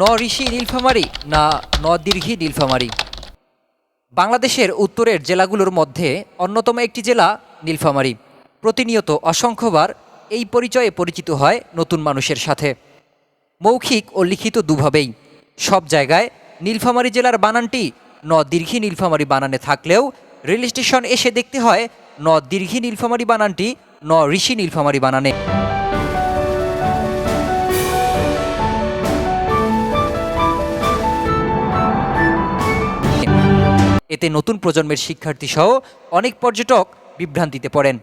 ন ঋষি নীলফামারী না ন দীর্ঘি নীলফামারী? বাংলাদেশের উত্তরের জেলাগুলোর মধ্যে অন্যতম একটি জেলা নীলফামারী। প্রতিনিয়ত অসংখ্যবার এই পরিচয়ে পরিচিত হয় নতুন মানুষের সাথে। মৌখিক ও লিখিত দুভাবেই। সব জায়গায় নীলফামারী জেলার বানানটি ন দীর্ঘি নীলফামারী বানানে থাকলেও রেল স্টেশন এসে দেখতে হয় ন দীর্ঘি নীলফামারী বানানটি ন ঋষি নীলফামারী বানানে। এতে নতুন প্রজন্মের শিক্ষার্থী সহ অনেক পর্যটক বিভ্রান্তিতে পড়েন।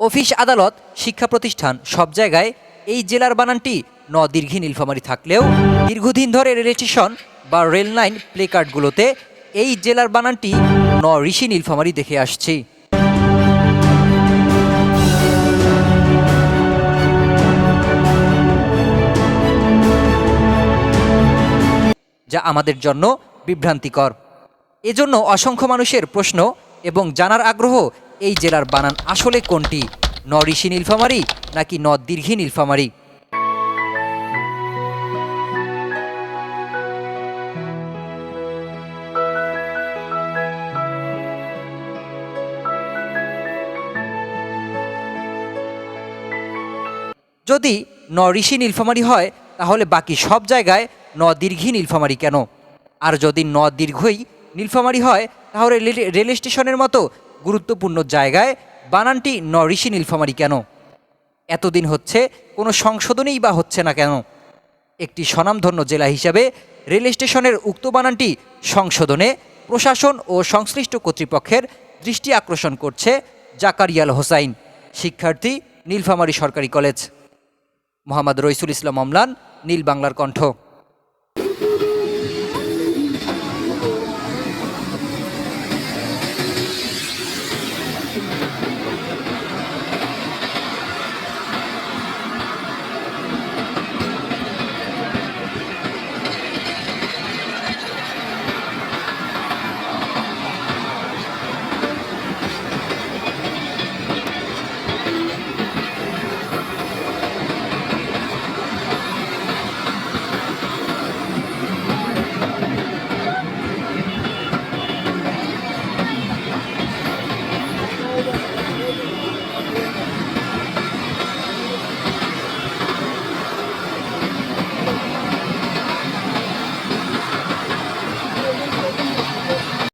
অফিস আদালত, শিক্ষা প্রতিষ্ঠান সব জায়গায় এই জেলার বানানটি ন দীর্ঘী নীলফামারী থাকলেও দীর্ঘদিন ধরে রেল স্টেশন বা রেল লাইন প্লেকার্ডগুলোতে এই জেলার বানানটি ন ঋষি নীলফামারী দেখে আসছি। আমাদের জন্য বিভ্রান্তিকর। এজন্য অসংখ্য মানুষের প্রশ্ন এবং জানার আগ্রহ, এই জেলার বানান আসলে কোনটি? ন ঋষি নীলফামারী নাকি ন দীর্ঘি নীলফামারী? যদি ন ঋষি নীলফামারী হয়, তাহলে বাকি সব জায়গায় ন দীর্ঘি নীলফামারী কেন? আর যদি ন দীর্ঘই নীলফামারী হয়, তাহলে রেল স্টেশনের মতো গুরুত্বপূর্ণ জায়গায় বানানটি ন ঋষি নীলফামারী কেন? এতদিন হচ্ছে, কোনো সংশোধনেই বা হচ্ছে না কেন? একটি স্বনামধন্য জেলা হিসাবে রেল স্টেশনের উক্ত বানানটি সংশোধনে প্রশাসন ও সংশ্লিষ্ট কর্তৃপক্ষের দৃষ্টি আকর্ষণ করছে জাকারিয়াল হোসাইন, শিক্ষার্থী, নীলফামারী সরকারি কলেজ। মোহাম্মদ রইসুল ইসলাম অমলান, নীল বাংলার কণ্ঠ।